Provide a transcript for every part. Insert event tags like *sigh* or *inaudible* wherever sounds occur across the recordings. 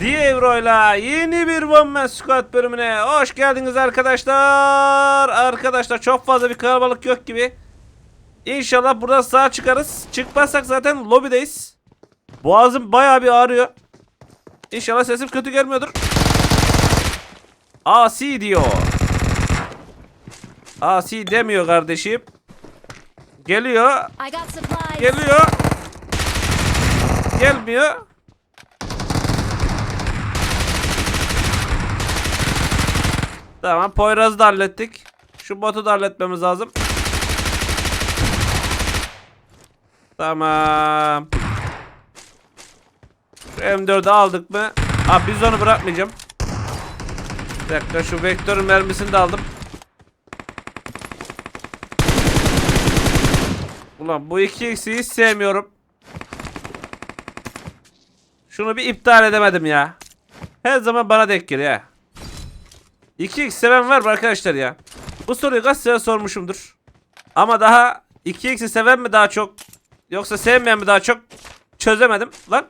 Dievro'yla yeni bir One Man Squad bölümüne hoş geldiniz arkadaşlar. Arkadaşlar çok fazla bir kalabalık yok gibi. İnşallah buradan sağ çıkarız. Çıkmazsak zaten lobideyiz. Boğazım bayağı bir ağrıyor. İnşallah sesim kötü gelmiyordur. Asi diyor. Asi demiyor kardeşim. Geliyor. Geliyor. Gelmiyor. Tamam Poyraz'ı da hallettik. Şu botu da halletmemiz lazım. Tamam. Şu M4'ü aldık mı? Abi biz onu bırakmayacağım. Bir dakika şu vektörün mermisini de aldım. Ulan bu iki eksiği sevmiyorum. Şunu bir iptal edemedim ya. Her zaman bana denk geliyor. 2x seven var mı arkadaşlar ya? Bu soruyu kaç sefer sormuşumdur. Ama daha 2x'i seven mi daha çok yoksa sevmeyen mi daha çok çözemedim lan.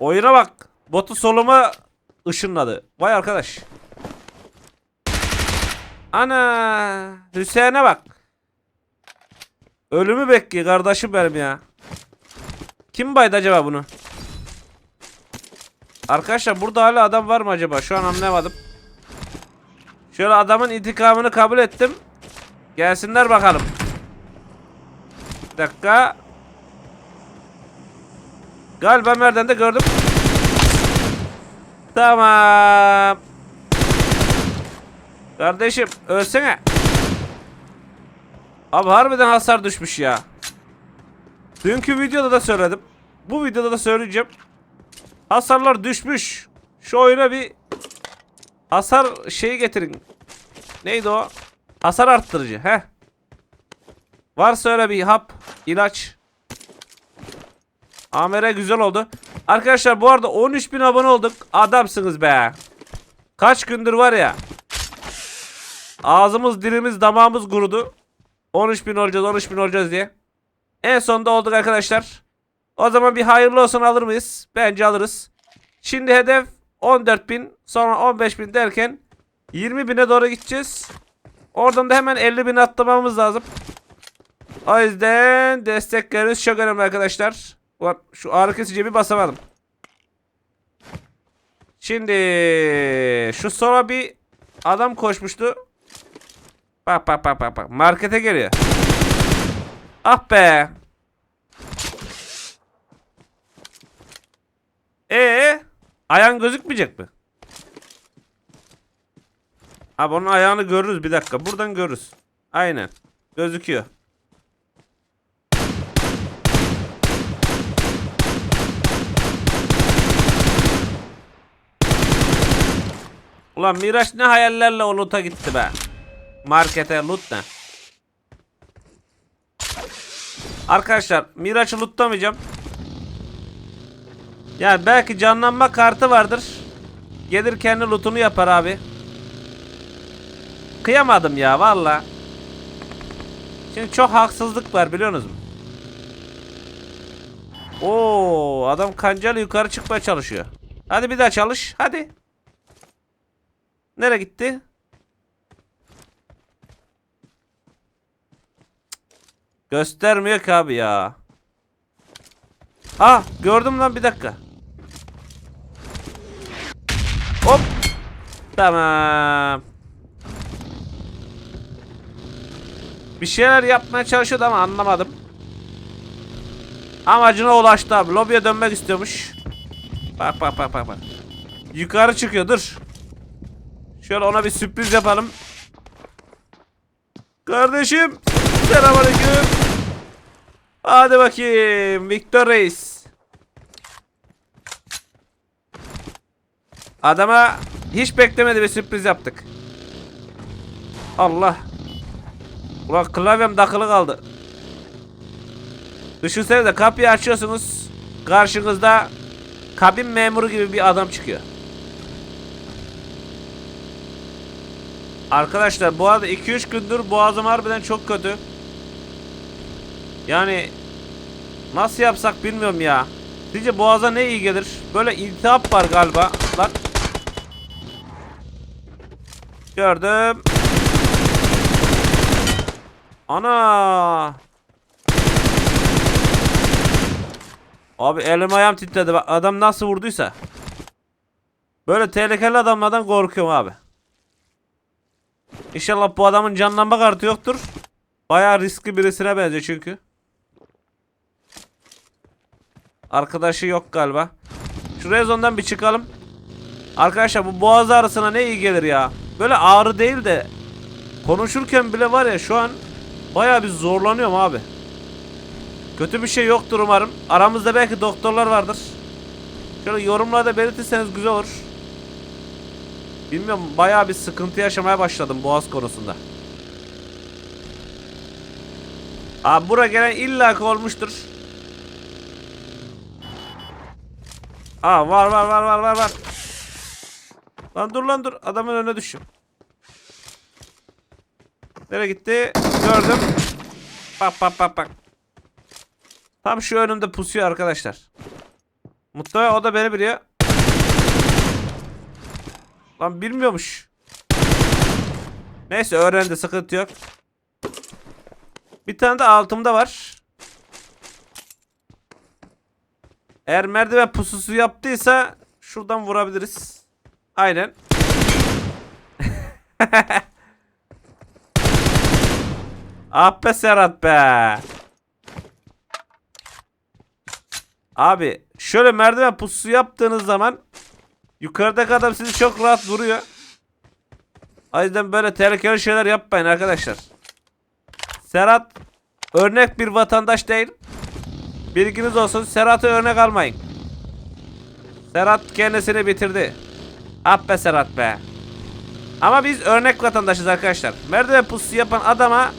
Oyuna bak. Botu soluma ışınladı. Vay arkadaş. Ana Hüseyin'e bak. Ölümü bekliyor kardeşim benim ya. Kim baydı acaba bunu? Arkadaşlar burada hala adam var mı acaba? Şu an anlayamadım. Şöyle adamın intikamını kabul ettim. Gelsinler bakalım. Bir dakika. Galiba merdivende gördüm. Tamam. Kardeşim ölsene. Abi harbiden hasar düşmüş ya. Dünkü videoda da söyledim. Bu videoda da söyleyeceğim. Hasarlar düşmüş. Şu oyuna bir hasar şeyi getirin. Neydi o? Hasar arttırıcı. He. Varsa öyle bir hap, ilaç. Amere güzel oldu. Arkadaşlar bu arada 13.000 abone olduk. Adamsınız be. Kaç gündür var ya. Ağzımız, dilimiz, damağımız kurudu. 13.000 olacağız, 13.000 olacağız diye. En sonunda olduk arkadaşlar. O zaman bir hayırlı olsun alır mıyız? Bence alırız. Şimdi hedef 14.000 sonra 15.000 derken 20.000'e doğru gideceğiz. Oradan da hemen 50.000 atlamamız lazım. O yüzden destekleriniz çok önemli arkadaşlar. Şu ağrı kesici bir basamadım. Şimdi şu sonra bir adam koşmuştu. Bak bak bak bak bak. Markete geliyor. Ah be. Ee, ayağın gözükmeyecek mi? Abi onun ayağını görürüz bir dakika. Buradan görürüz. Aynen. Gözüküyor. Ulan Miraç ne hayallerle o loot'a gitti be. Markete loot ne? Arkadaşlar Miraç'ı lootlamayacağım. Yani belki canlanma kartı vardır. Gelir kendi lootunu yapar abi. Kıyamadım ya valla. Şimdi çok haksızlık var biliyorsunuz mu? Oo adam kancalı yukarı çıkmaya çalışıyor. Hadi bir daha çalış. Hadi. Nereye gitti? Göstermiyor ki abi ya. Ah gördüm lan bir dakika. Hop. Tamam. Bir şeyler yapmaya çalışıyordu ama anlamadım. Amacına ulaştı abi. Lobiye dönmek istiyormuş. Bak bak bak bak bak. Yukarı çıkıyor dur. Şöyle ona bir sürpriz yapalım. Kardeşim. Selamünaleyküm. Hadi bakayım. Victor Reis. Adama hiç beklemedi bir sürpriz yaptık. Allah. Ulan klavyem takılı kaldı. Düşünsenize kapıyı açıyorsunuz. Karşınızda kabin memuru gibi bir adam çıkıyor. Arkadaşlar bu arada 2-3 gündür boğazım harbiden çok kötü. Yani nasıl yapsak bilmiyorum ya. Sizce boğaza ne iyi gelir? Böyle iltihap var galiba. Lan. Gördüm. Ana. Abi elim ayağım titredi. Bak adam nasıl vurduysa. Böyle tehlikeli adamlardan korkuyorum abi. İnşallah bu adamın canlanma kartı yoktur. Bayağı riskli birisine benziyor çünkü. Arkadaşı yok galiba. Şu rezondan bir çıkalım. Arkadaşlar bu boğaz ağrısına ne iyi gelir ya. Böyle ağrı değil de konuşurken bile var ya şu an bayağı bir zorlanıyorum abi. Kötü bir şey yoktur umarım. Aramızda belki doktorlar vardır. Şöyle yorumlarda belirtirseniz güzel olur. Bilmiyorum bayağı bir sıkıntı yaşamaya başladım boğaz konusunda. Abi buraya gelen illaki olmuştur. Aa var var var var var var. Lan dur lan dur adamın önüne düşüm. Nereye gitti? Gördüm. Bak bak bak bak. Tam şu önümde pusuyor arkadaşlar. Muhtemelen o da beni biliyor. Lan bilmiyormuş. Neyse öğrendi sıkıntı yok. Bir tane de altımda var. Eğer merdiven pususu yaptıysa şuradan vurabiliriz. Aynen. *laughs* ah be Serhat be. Abi şöyle merdiven pususu yaptığınız zaman yukarıdaki adam sizi çok rahat vuruyor. O yüzden böyle tehlikeli şeyler yapmayın arkadaşlar. Serhat örnek bir vatandaş değil. Bilginiz olsun Serhat'ı örnek almayın. Serhat kendisini bitirdi. Ah be Serhat be. Ama biz örnek vatandaşız arkadaşlar. Merdiven pususu yapan adama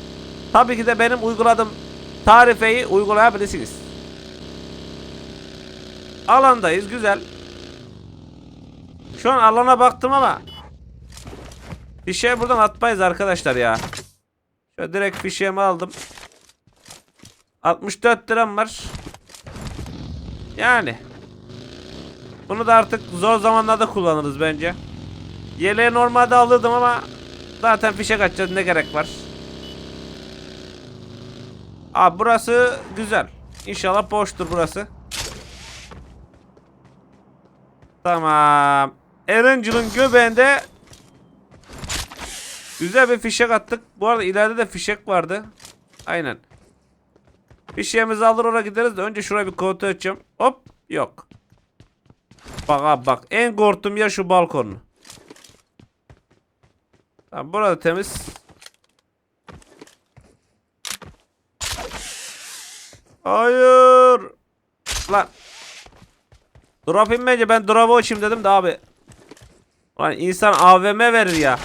tabii ki de benim uyguladığım tarifeyi uygulayabilirsiniz. Alandayız güzel. Şu an alana baktım ama şey buradan atmayız arkadaşlar ya. Şöyle direkt fişeğimi aldım. 64 liram var. Yani. Bunu da artık zor zamanlarda kullanırız bence. Yeleği normalde alırdım ama zaten fişek açacağız ne gerek var. Abi burası güzel. İnşallah boştur burası. Tamam. Erangel'ın göbeğinde güzel bir fişek attık. Bu arada ileride de fişek vardı. Aynen. Fişeğimizi alır oraya gideriz de önce şuraya bir kontrol edeceğim. Hop yok. Bak abi bak en korktuğum yer şu balkon. Tamam burada temiz. Hayır. Lan. Drop inmeyince ben drop'u açayım dedim de abi. Lan insan AVM verir ya.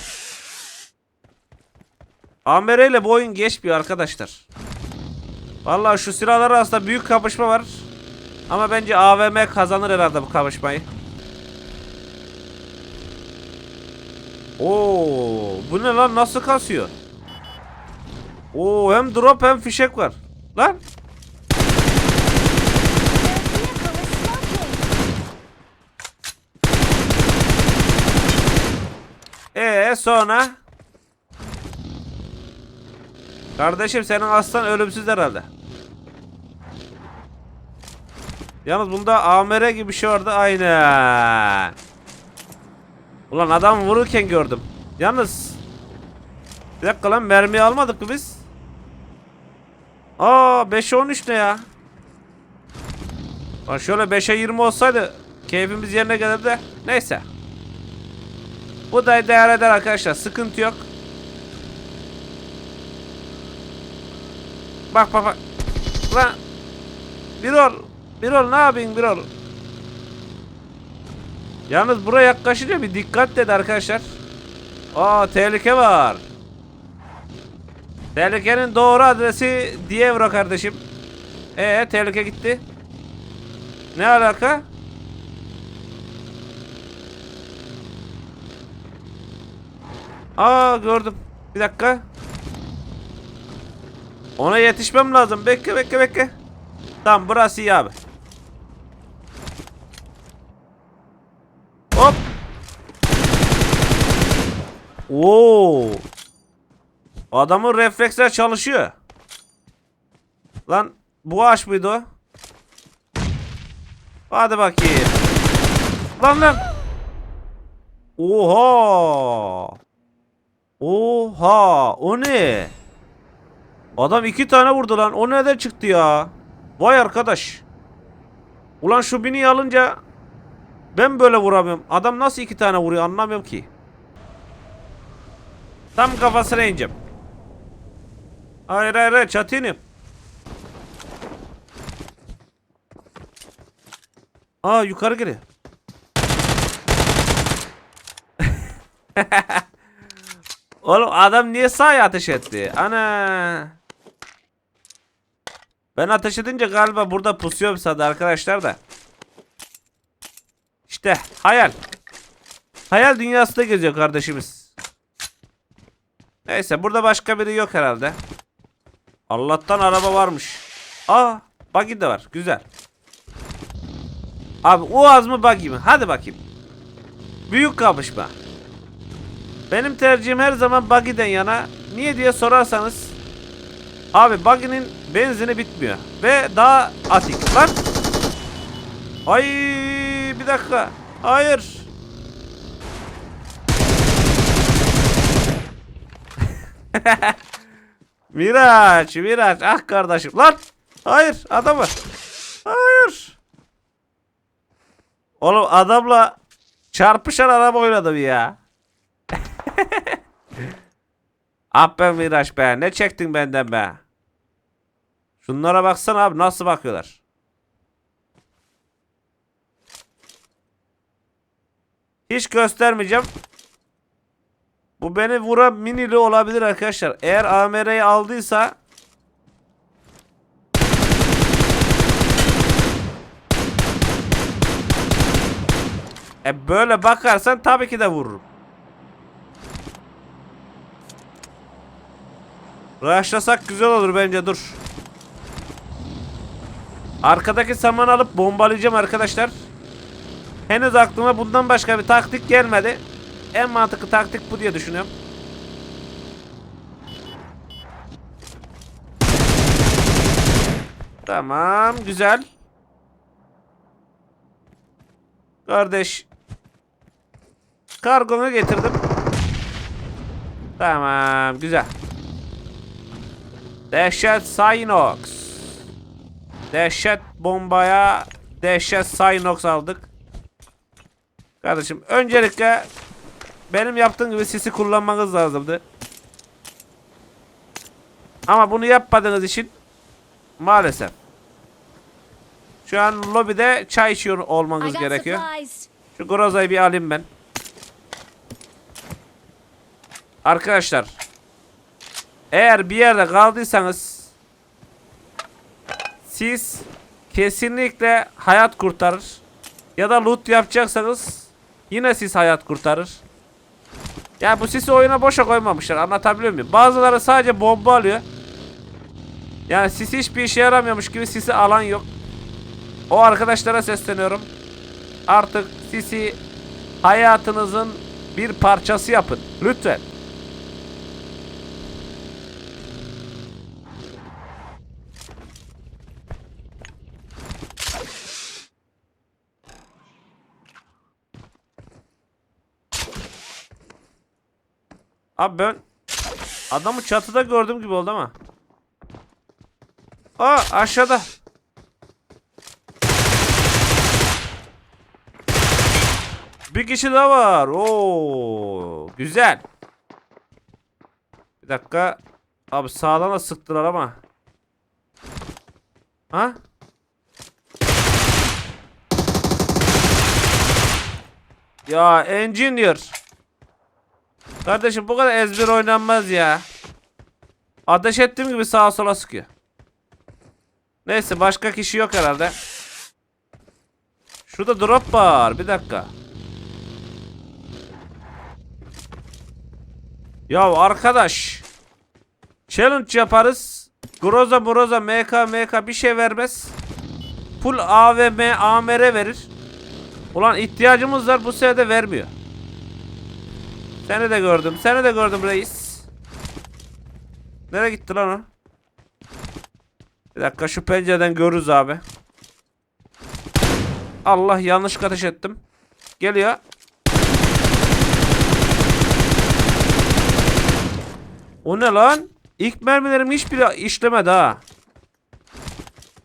AMR ile bu oyun geçmiyor arkadaşlar. Vallahi şu silahlar arasında büyük kapışma var. Ama bence AVM kazanır herhalde bu kapışmayı. Oo, bu ne lan nasıl kasıyor? Oo, hem drop hem fişek var. Lan Ee sonra? Kardeşim senin aslan ölümsüz herhalde. Yalnız bunda AMR gibi bir şey vardı aynen. Ulan adam vururken gördüm. Yalnız bir dakika lan mermi almadık mı biz? Aa 5'e 13 ne ya? Lan şöyle 5'e 20 olsaydı keyfimiz yerine gelirdi. Neyse. Bu da değer eder arkadaşlar. Sıkıntı yok. Bak bak bak. Lan. Bir ol. Bir ol ne yapayım bir ol. Yalnız buraya yaklaşınca bir dikkat dedi arkadaşlar. Aa tehlike var. Tehlikenin doğru adresi Dievro kardeşim. Ee tehlike gitti. Ne alaka? Aa gördüm. Bir dakika. Ona yetişmem lazım. Bekle bekle bekle. Tamam burası iyi abi. Hop. Oo. Adamın refleksler çalışıyor. Lan bu ağaç mıydı o? Hadi bakayım. Lan lan. Oha. Oha. O ne? Adam iki tane vurdu lan. O nereden çıktı ya? Vay arkadaş. Ulan şu bini alınca ben böyle vuramıyorum. Adam nasıl iki tane vuruyor anlamıyorum ki. Tam kafasına ineceğim. Hayır hayır hayır çatı ineyim. Aa yukarı geliyor. *laughs* Oğlum adam niye sağa ateş etti? Ana. Ben ateş edince galiba burada pusuyorum sada arkadaşlar da. İşte hayal. Hayal dünyasında geziyor kardeşimiz. Neyse burada başka biri yok herhalde. Allah'tan araba varmış. Aa buggy de var. Güzel. Abi o az mı buggy mi? Hadi bakayım. Büyük kapışma. Benim tercihim her zaman buggy'den yana. Niye diye sorarsanız Abi buggy'nin benzini bitmiyor. Ve daha atik. Lan. Ay bir dakika. Hayır. *laughs* Miraç, Miraç. Ah kardeşim. Lan. Hayır adam var. Hayır. Oğlum adamla çarpışan araba oynadım ya. *laughs* ah be Miraç be. Ne çektin benden be. Şunlara baksana abi nasıl bakıyorlar. Hiç göstermeyeceğim. Bu beni vuran minili olabilir arkadaşlar. Eğer AMR'yi aldıysa E böyle bakarsan tabii ki de vururum. Rushlasak güzel olur bence dur. Arkadaki saman alıp bombalayacağım arkadaşlar. Henüz aklıma bundan başka bir taktik gelmedi. En mantıklı taktik bu diye düşünüyorum. Tamam güzel. Kardeş. Kargonu getirdim. Tamam güzel. Dehşet Synox. Dehşet bombaya dehşet Synox aldık. Kardeşim öncelikle benim yaptığım gibi sisi kullanmanız lazımdı. Ama bunu yapmadığınız için maalesef. Şu an lobide çay içiyor olmanız gerekiyor. Şu Groza'yı bir alayım ben. Arkadaşlar. Eğer bir yerde kaldıysanız siz kesinlikle hayat kurtarır. Ya da loot yapacaksanız yine siz hayat kurtarır. Ya bu sisi oyuna boşa koymamışlar. Anlatabiliyor muyum? Bazıları sadece bomba alıyor. Yani sis hiçbir işe yaramıyormuş gibi sisi alan yok. O arkadaşlara sesleniyorum. Artık sisi hayatınızın bir parçası yapın. Lütfen. Abi ben adamı çatıda gördüm gibi oldu ama. Aa aşağıda. Bir kişi daha var. Oo, güzel. Bir dakika. Abi sağdan da sıktılar ama. Ha? Ya engineer. Kardeşim bu kadar ezber oynanmaz ya. Ateş ettiğim gibi sağa sola sıkıyor. Neyse başka kişi yok herhalde. Şurada drop var. Bir dakika. Ya arkadaş. Challenge yaparız. Groza Broza MK MK bir şey vermez. Full AVM AMR verir. Ulan ihtiyacımız var bu sene de vermiyor. Seni de gördüm. Seni de gördüm reis. Nereye gitti lan o? Bir dakika şu pencereden görürüz abi. Allah yanlış ateş ettim. Geliyor. O ne lan? İlk mermilerim hiçbiri işlemedi ha.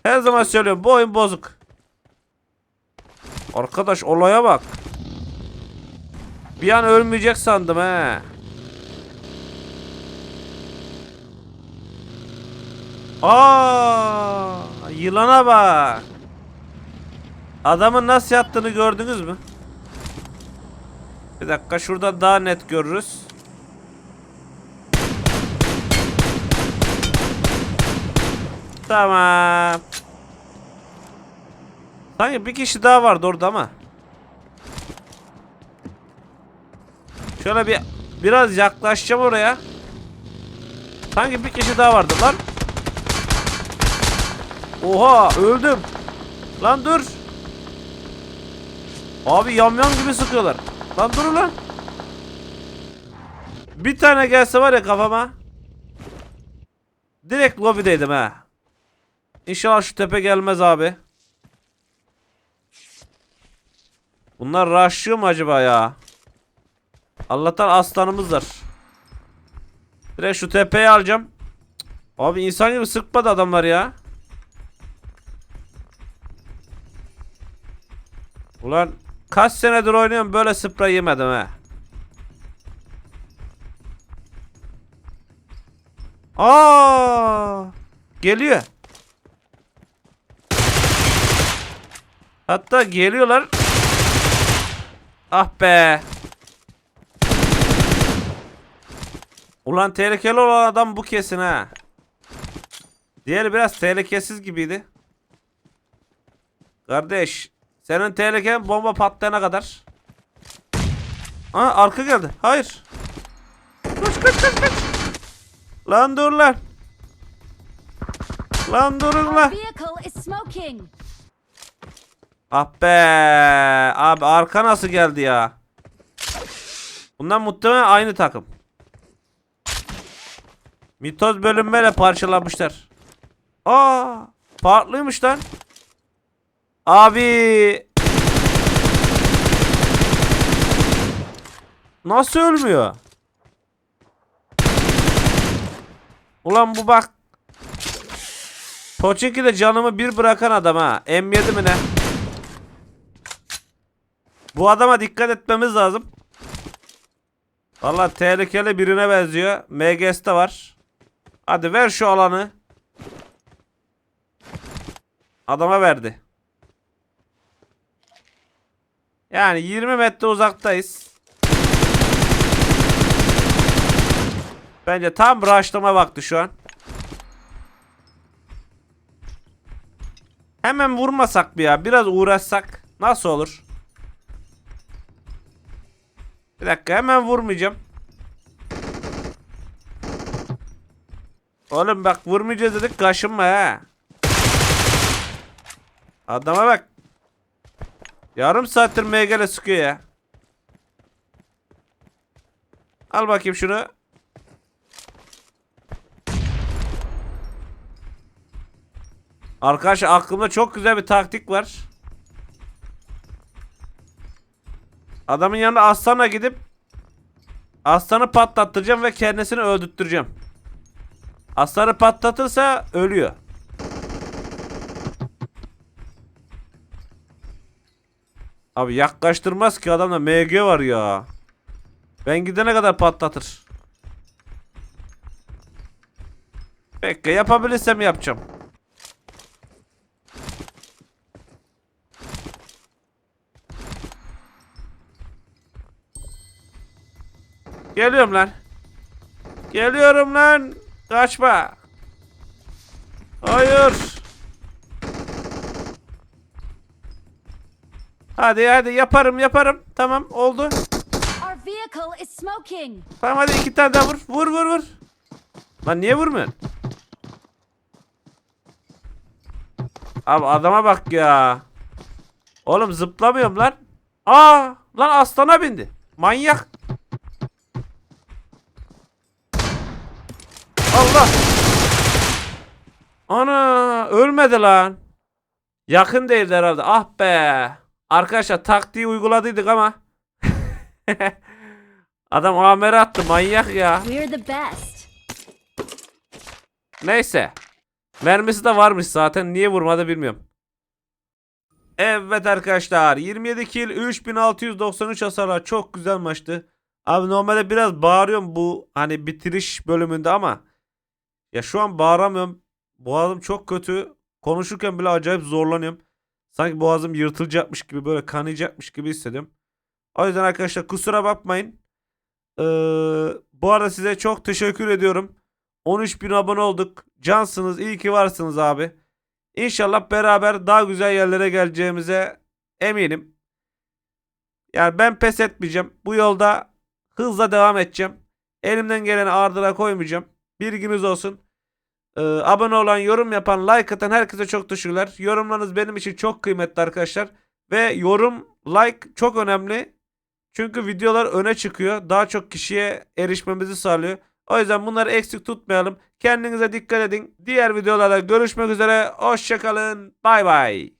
Her zaman söylüyorum bu oyun bozuk. Arkadaş olaya bak. Bir an ölmeyecek sandım he. Aa, yılana bak. Adamın nasıl yattığını gördünüz mü? Bir dakika şurada daha net görürüz. Tamam. Sanki bir kişi daha vardı orada ama. Şöyle bir biraz yaklaşacağım oraya. Sanki bir kişi daha vardı lan. Oha öldüm. Lan dur. Abi yamyam gibi sıkıyorlar. Lan dur lan. Bir tane gelse var ya kafama. Direkt lobideydim ha. İnşallah şu tepe gelmez abi. Bunlar rushlıyor mu acaba ya? Allah'tan aslanımız var. Direkt şu tepeyi alacağım. Abi insan gibi sıkmadı adamlar ya. Ulan kaç senedir oynuyorum böyle sprey yemedim he. Aa! Geliyor. Hatta geliyorlar. Ah be. Ulan tehlikeli olan adam bu kesin ha. Diğeri biraz tehlikesiz gibiydi. Kardeş, senin tehliken bomba patlayana kadar. Aa arka geldi. Hayır. Kaç kaç kaç kaç. Lan dur lan. Lan durun lan. Ah be. Abi arka nasıl geldi ya? Bundan muhtemelen aynı takım. Mitoz bölünmeyle parçalamışlar. Aa, farklıymış lan. Abi. Nasıl ölmüyor? Ulan bu bak. Pochinki de canımı bir bırakan adam ha. M7 mi ne? Bu adama dikkat etmemiz lazım. Valla tehlikeli birine benziyor. MGS de var. Hadi ver şu alanı. Adama verdi. Yani 20 metre uzaktayız. Bence tam rushlama vakti şu an. Hemen vurmasak bir ya. Biraz uğraşsak. Nasıl olur? Bir dakika hemen vurmayacağım. Oğlum bak vurmayacağız dedik kaşınma ha. Adama bak. Yarım saattir MG'le sıkıyor ya. Al bakayım şunu. Arkadaşlar aklımda çok güzel bir taktik var. Adamın yanına aslanla gidip aslanı patlattıracağım ve kendisini öldürttüreceğim. Aslanı patlatırsa ölüyor. Abi yaklaştırmaz ki adamda MG var ya. Ben gidene kadar patlatır. Bekle yapabilirsem yapacağım. Geliyorum lan. Geliyorum lan. Kaçma. Hayır. Hadi hadi yaparım yaparım. Tamam oldu. Tamam hadi iki tane daha vur. Vur vur vur. Lan niye vurmuyorsun? Abi adama bak ya. Oğlum zıplamıyorum lan. Aa lan aslana bindi. Manyak. Allah. Ana ölmedi lan. Yakın değildi herhalde. Ah be. Arkadaşlar taktiği uyguladıydık ama. *laughs* Adam amere attı manyak ya. Neyse. Mermisi de varmış zaten. Niye vurmadı bilmiyorum. Evet arkadaşlar. 27 kill 3693 hasarla çok güzel maçtı. Abi normalde biraz bağırıyorum bu hani bitiriş bölümünde ama ya şu an bağıramıyorum. Boğazım çok kötü. Konuşurken bile acayip zorlanıyorum. Sanki boğazım yırtılacakmış gibi böyle kanayacakmış gibi hissediyorum. O yüzden arkadaşlar kusura bakmayın. Ee, bu arada size çok teşekkür ediyorum. 13 bin abone olduk. Cansınız. iyi ki varsınız abi. İnşallah beraber daha güzel yerlere geleceğimize eminim. Yani ben pes etmeyeceğim. Bu yolda hızla devam edeceğim. Elimden geleni ardıra koymayacağım. Bilginiz olsun. Ee, abone olan, yorum yapan, like atan herkese çok teşekkürler. Yorumlarınız benim için çok kıymetli arkadaşlar. Ve yorum, like çok önemli. Çünkü videolar öne çıkıyor. Daha çok kişiye erişmemizi sağlıyor. O yüzden bunları eksik tutmayalım. Kendinize dikkat edin. Diğer videolarda görüşmek üzere. Hoşçakalın. Bay bay.